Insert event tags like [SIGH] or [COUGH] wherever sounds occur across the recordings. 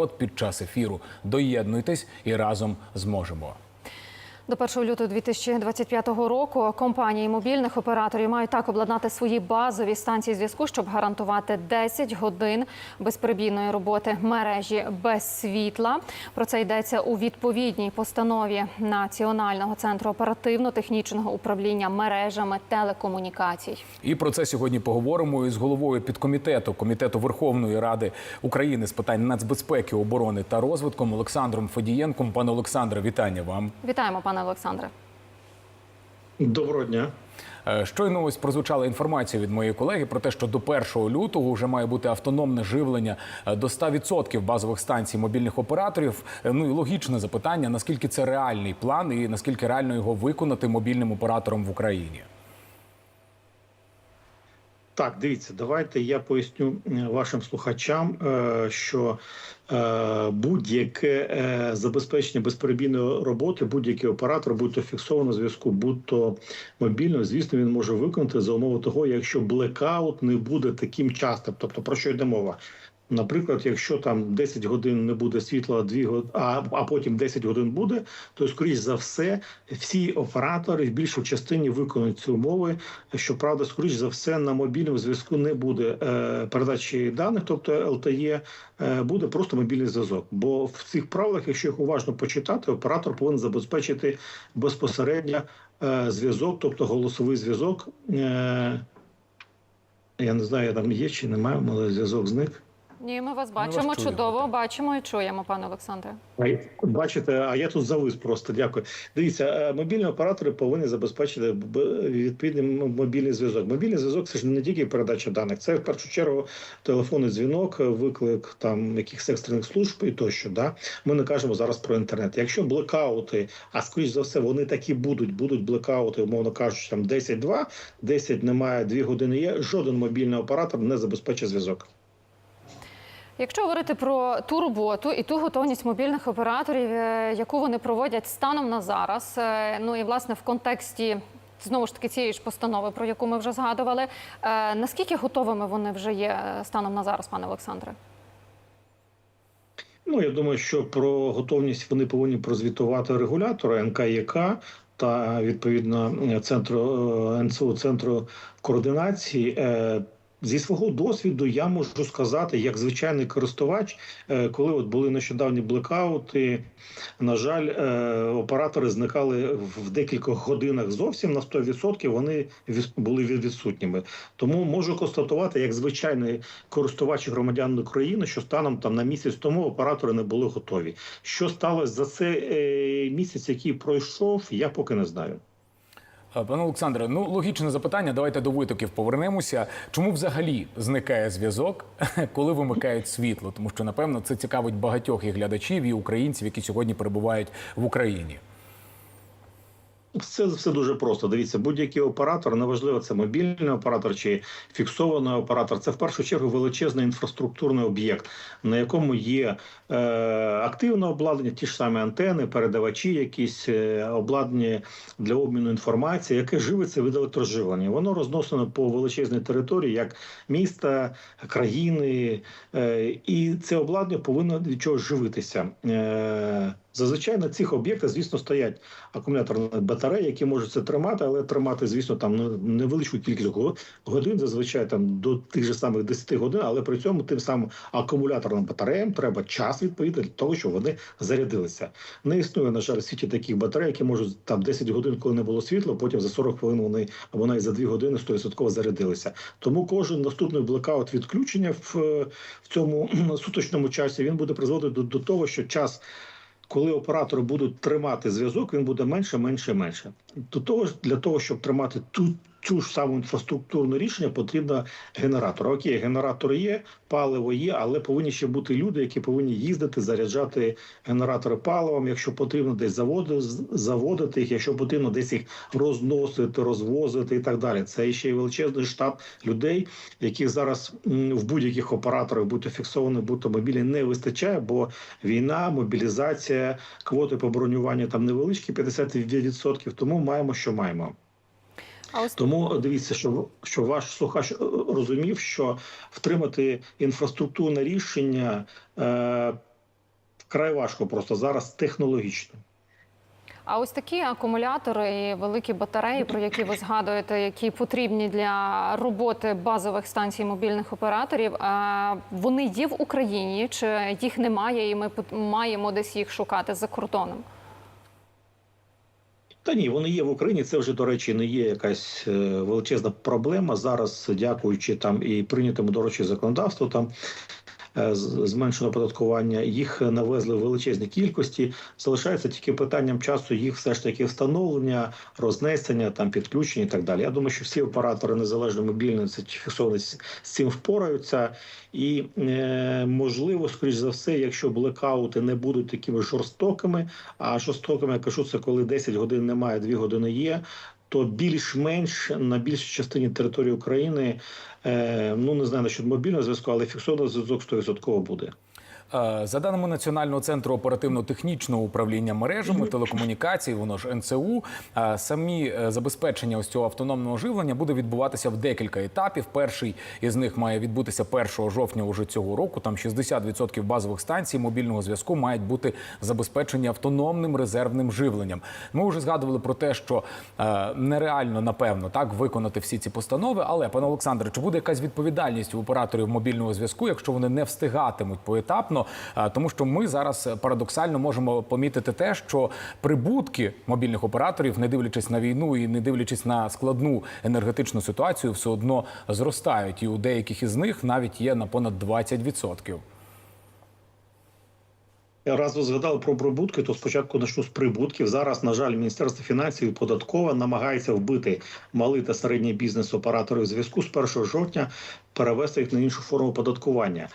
От під час ефіру доєднуйтесь і разом зможемо. До 1 лютого 2025 року компанії мобільних операторів мають так обладнати свої базові станції зв'язку, щоб гарантувати 10 годин безперебійної роботи мережі без світла. Про це йдеться у відповідній постанові Національного центру оперативно-технічного управління мережами телекомунікацій. І про це сьогодні поговоримо із головою підкомітету комітету Верховної Ради України з питань нацбезпеки, оборони та розвитком Олександром Федієнком. Пане Олександре, вітання вам. Вітаємо, пане Олександре. Доброго дня. Е, Щойно ось прозвучала інформація від моєї колеги про те, що до 1 лютого вже має бути автономне живлення е, до 100% базових станцій мобільних операторів. Е, Ну і логічне запитання: наскільки це реальний план і наскільки реально його виконати мобільним оператором в Україні? Так, дивіться, давайте я поясню е, вашим слухачам, е, що е, будь-яке забезпечення безперебійної роботи, будь-який оператор, будь то фіксовано зв'язку, будь то мобільно, звісно, він може виконати за умови того, якщо блекаут не буде таким частим. Тобто про що йде мова? Наприклад, якщо там 10 годин не буде світла, 2 год... а, а потім 10 годин буде, то скоріш за все всі оператори в більшій частині виконують ці умови. Щоправда, скоріш за все на мобільному зв'язку не буде е, передачі даних, тобто LTE, е, буде просто мобільний зв'язок. Бо в цих правилах, якщо їх уважно почитати, оператор повинен забезпечити безпосередньо е, зв'язок, тобто голосовий зв'язок. Е, я не знаю, там є чи немає, але зв'язок зник. Ні, ми вас вас бачимо чуємо, чудово. так. Бачимо і чуємо, пане Олександре. Бачите, а я тут завис просто. Дякую. Дивіться, е, мобільні оператори повинні забезпечити б- відповідний мобільний зв'язок. Мобільний зв'язок це ж не тільки передача даних, це в першу чергу телефонний дзвінок, е, виклик там якихось екстрених служб і тощо. Да? Ми не кажемо зараз про інтернет. Якщо блекаути, а скоріш за все, вони такі будуть, будуть блекаути, умовно кажучи, там 10-2, 10 немає, 2 години є. Жоден мобільний оператор не забезпечить зв'язок. Якщо говорити про ту роботу і ту готовність мобільних операторів, е, яку вони проводять станом на зараз, е, ну і власне в контексті знову ж таки цієї ж постанови, про яку ми вже згадували, е, наскільки готовими вони вже є станом на зараз, пане Олександре? Ну я думаю, що про готовність вони повинні прозвітувати регулятора НКЯК та відповідно центру НСУ центру координації. Зі свого досвіду я можу сказати, як звичайний користувач, е, коли от були нещодавні блекаути, на жаль, е, оператори зникали в декількох годинах зовсім на 100% вони були від- відсутніми. Тому можу констатувати, як звичайний користувач громадян України, що станом там на місяць тому оператори не були готові. Що сталося за цей е, місяць, який пройшов, я поки не знаю. Е, Пане Олександре, ну логічне запитання. Давайте до витоків повернемося. Чому взагалі зникає зв'язок, [LAUGHS] коли вимикають світло? Тому що напевно це цікавить багатьох і глядачів, і українців, які сьогодні перебувають в Україні. Це все дуже просто. Дивіться, будь-який оператор, неважливо, це мобільний оператор чи фіксований оператор. Це в першу чергу величезний інфраструктурний об'єкт, на якому є е, активне обладнання, ті ж самі антени, передавачі, якісь е, обладнання для обміну інформації, яке живиться від електроживлення. Воно розносено по величезній території, як міста, країни, е, і це обладнання повинно від чогось живитися. Е, Зазвичай на цих об'єктах, звісно, стоять акумуляторні батареї, які можуть це тримати, але тримати, звісно, там ну, невеличку кількість го- годин, зазвичай там до тих же самих 10 годин, але при цьому тим самим акумуляторним батареям треба час відповідно для того, щоб вони зарядилися. Не існує, на жаль, в світі таких батарей, які можуть там 10 годин, коли не було світла, потім за 40 хвилин вони або навіть за 2 години 100% зарядилися. Тому кожен наступний блекаут відключення в, в цьому суточному часі він буде призводити до, до того, що час коли оператори будуть тримати зв'язок, він буде менше, менше, менше. До того ж, для того, щоб тримати ту цю ж саму інфраструктурне рішення, потрібно генератор. Окей, генератор є, паливо є, але повинні ще бути люди, які повинні їздити, заряджати генератори паливом. Якщо потрібно десь заводити, заводити їх, якщо потрібно десь їх розносити, розвозити і так далі. Це ще й величезний штаб людей, яких зараз в будь-яких операторах, будь то фіксовані, будь то мобільні, не вистачає, бо війна, мобілізація, квоти по бронюванню там невеличкі 50%, тому маємо, що маємо. Тому дивіться, що, що ваш слухач е, розумів, що втримати інфраструктурне рішення. Е, вкрай важко просто зараз технологічно. А ось такі акумулятори і великі батареї, про які ви згадуєте, які потрібні для роботи базових станцій мобільних операторів, а вони є в Україні чи їх немає, і ми маємо десь їх шукати за кордоном? Та ні, вони є в Україні. Це вже до речі не є якась е, величезна проблема. Зараз, дякуючи там і прийнятому до речі законодавству, там зменшено податкування, їх навезли в величезні кількості. Залишається тільки питанням часу їх все ж таки встановлення, рознесення, там підключення і так далі. Я думаю, що всі оператори незалежно мобільні це чи фіксовані з з цим впораються. І е, можливо, скоріш за все, якщо блекаути не будуть такими жорстокими, а жорстокими я кажу, це коли 10 годин немає, 2 години є. То більш-менш на більшій частині території України, е, ну не знаю насчет мобільного зв'язку, але фіксовано зв'язок 100% буде. Е, За даними Національного центру оперативно-технічного управління мережами телекомунікацій, воно ж НЦУ, е, самі е, забезпечення ось цього автономного живлення буде відбуватися в декілька етапів. Перший із них має відбутися 1 жовтня уже цього року. Там 60% базових станцій мобільного зв'язку мають бути забезпечені автономним резервним живленням. Ми вже згадували про те, що нереально напевно так виконати всі ці постанови. Але пане Олександре, чи буде якась відповідальність у операторів мобільного зв'язку, якщо вони не встигатимуть поетапно? Е, Тому що ми зараз е, парадоксально можемо помітити те, що прибутки мобільних операторів, не дивлячись на війну і не дивлячись на складну енергетичну ситуацію, все одно зростають, і у деяких із них навіть є на понад 20%. Раз ви згадали про прибутки, то спочатку почну з прибутків. Зараз, на жаль, Міністерство фінансів і податкова намагається вбити малий та середній бізнес операторів зв'язку з 1 жовтня, перевести їх на іншу форму оподаткування.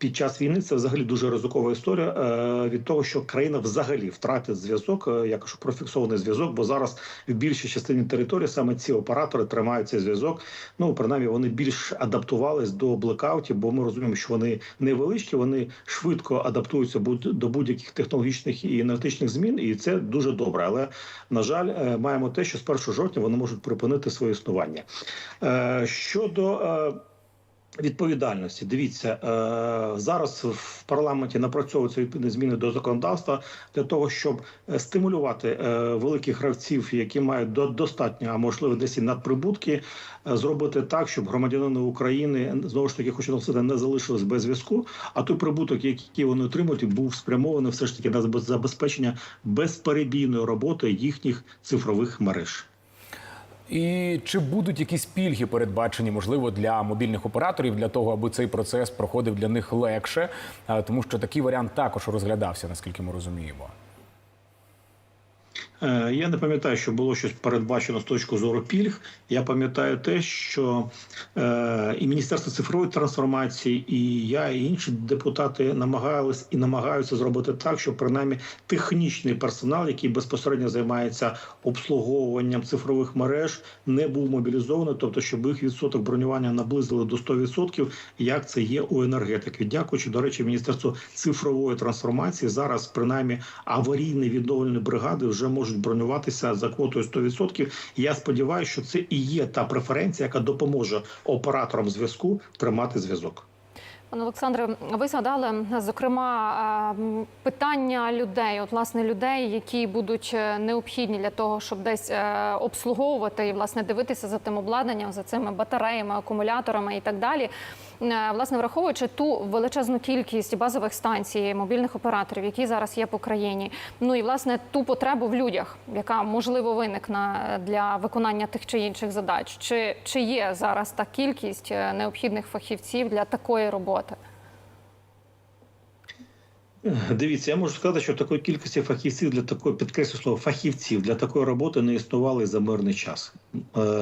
Під час війни це взагалі дуже ризикова історія е, від того, що країна взагалі втратить зв'язок. е, Я кажу про зв'язок, бо зараз в більшій частині території саме ці оператори тримають цей зв'язок. Ну принаймні вони більш адаптувались до блекаутів, бо ми розуміємо, що вони невеличкі, вони швидко адаптуються до будь-яких технологічних і енергетичних змін, і це дуже добре. Але на жаль, е, маємо те, що з 1 жовтня вони можуть припинити своє існування. Щодо Відповідальності, дивіться е, зараз в парламенті напрацьовуються відповідні зміни до законодавства для того, щоб е, стимулювати е, великих гравців, які мають до достатньо, а можливо десь і надприбутки, зробити так, щоб громадянини України знову ж таки хочу наголосити, не залишились без зв'язку. А той прибуток, який вони отримують, був спрямований все ж таки на забезпечення безперебійної роботи їхніх цифрових мереж. І чи будуть якісь пільги передбачені, можливо, для мобільних операторів для того, аби цей процес проходив для них легше, Е, тому що такий варіант також розглядався, наскільки ми розуміємо. Е, Я не пам'ятаю, що було щось передбачено з точки зору пільг. Я пам'ятаю те, що е, і Міністерство цифрової трансформації, і я, і інші депутати намагались і намагаються зробити так, щоб принаймні технічний персонал, який безпосередньо займається обслуговуванням цифрових мереж, не був мобілізований, тобто, щоб їх відсоток бронювання наблизили до 100%, як це є у енергетики. Дякуючи, до речі, Міністерству цифрової трансформації зараз принаймні аварійні відновлені бригади вже можуть бронюватися за квотою 100%. Я сподіваюся, що це і є та преференція, яка допоможе операторам зв'язку тримати зв'язок. Пане Олександре, ви згадали зокрема питання людей, от власне людей, які будуть е, необхідні для того, щоб десь е, обслуговувати і власне дивитися за тим обладнанням, за цими батареями, акумуляторами і так далі. Е, Власне, враховуючи ту величезну кількість базових станцій мобільних операторів, які зараз є по країні, ну і власне ту потребу в людях, яка можливо виникне для виконання тих чи інших задач, чи, чи є зараз та кількість е, необхідних фахівців для такої роботи? Дивіться, я можу сказати, що такої кількості фахівців для такої підкреслю слово фахівців для такої роботи не існували за мирний час. Е,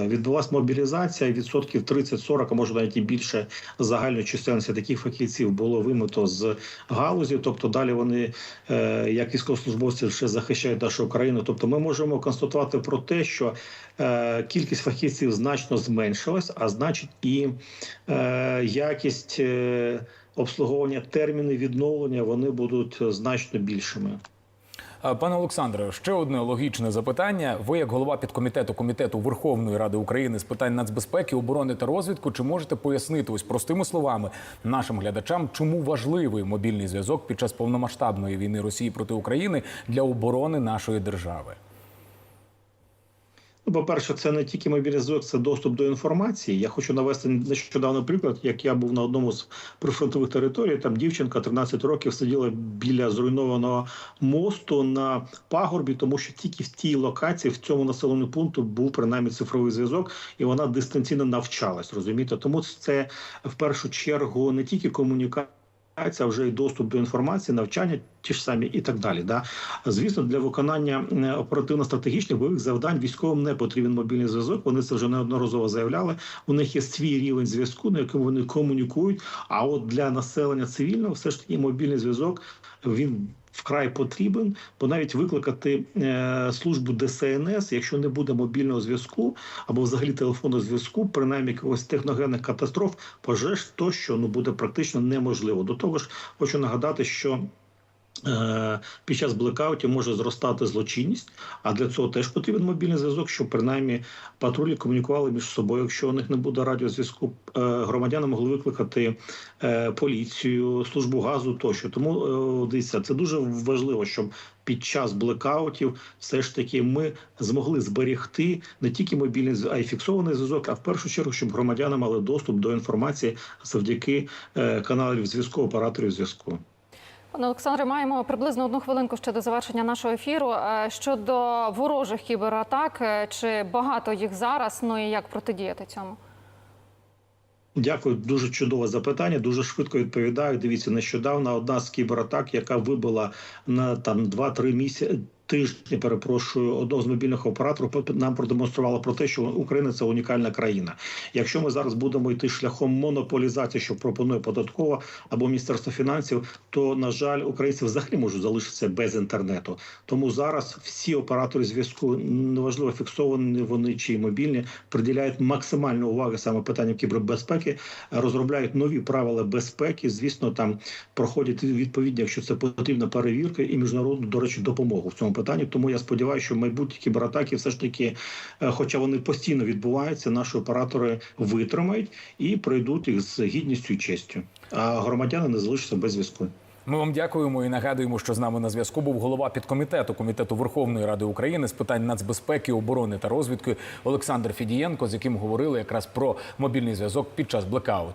відбулася мобілізація відсотків 30-40, а може навіть і більше загальної чисельності таких фахівців було вимито з галузі. Тобто далі вони, е, як військовослужбовці, ще захищають нашу країну. Тобто, ми можемо констатувати про те, що е, кількість фахівців значно зменшилась, а значить, і е, якість. Е, Обслуговування терміни відновлення вони будуть значно більшими. Пане Олександре, ще одне логічне запитання. Ви, як голова підкомітету комітету Верховної Ради України з питань нацбезпеки, оборони та розвідку, чи можете пояснити ось простими словами нашим глядачам, чому важливий мобільний зв'язок під час повномасштабної війни Росії проти України для оборони нашої держави? Ну, по-перше, це не тільки зв'язок, це доступ до інформації. Я хочу навести нещодавно приклад, як я був на одному з прифронтових територій. Там дівчинка 13 років сиділа біля зруйнованого мосту на пагорбі, тому що тільки в тій локації, в цьому населеному пункту, був принаймні цифровий зв'язок, і вона дистанційно навчалась. Розумієте, тому це в першу чергу не тільки комунікація. А вже й доступ до інформації, навчання, ті ж самі і так далі. Да? Звісно, для виконання оперативно-стратегічних бойових завдань військовим не потрібен мобільний зв'язок. Вони це вже неодноразово заявляли. У них є свій рівень зв'язку, на якому вони комунікують. А от для населення цивільного, все ж таки, мобільний зв'язок він. Вкрай потрібен, бо навіть викликати е, службу ДСНС, якщо не буде мобільного зв'язку або взагалі телефонного зв'язку, принаймні якогось техногенних катастроф, пожеж, тощо ну буде практично неможливо. До того ж, хочу нагадати, що Під час блекаутів може зростати злочинність, а для цього теж потрібен мобільний зв'язок, щоб принаймні патрулі комунікували між собою. Якщо у них не буде радіозв'язку, е, громадяни могли викликати е, поліцію, службу газу тощо. Тому е, дивіться, це дуже важливо, щоб під час блекаутів все ж таки ми змогли зберегти не тільки мобільний а й фіксований зв'язок, а в першу чергу, щоб громадяни мали доступ до інформації завдяки е, каналів зв'язку, операторів зв'язку. Пане Олександре, маємо приблизно одну хвилинку ще до завершення нашого ефіру. Е, Щодо ворожих кібератак, е, чи багато їх зараз? Ну і як протидіяти цьому? Дякую, дуже чудове запитання. Дуже швидко відповідаю. Дивіться, нещодавно одна з кібератак, яка вибила на там 2-3 місяці. Тижні перепрошую одного з мобільних операторів нам продемонструвала про те, що Україна це унікальна країна. Якщо ми зараз будемо йти шляхом монополізації, що пропонує податкова або міністерство фінансів, то на жаль, українці взагалі можуть залишитися без інтернету. Тому зараз всі оператори зв'язку неважливо фіксовані вони чи мобільні, приділяють максимальну увагу саме питанням кібербезпеки, розробляють нові правила безпеки. Звісно, там проходять відповідні, якщо це потрібна перевірка і міжнародну, до речі, допомогу в цьому питанні. Тому я сподіваюся, що майбутні кібератаки все ж таки, е, хоча вони постійно відбуваються, наші оператори витримають і пройдуть їх з гідністю і честю. А громадяни не залишаться без зв'язку. Ми вам дякуємо і нагадуємо, що з нами на зв'язку був голова підкомітету комітету Верховної Ради України з питань нацбезпеки, оборони та розвідки Олександр Фідієнко, з яким говорили якраз про мобільний зв'язок під час блекауту.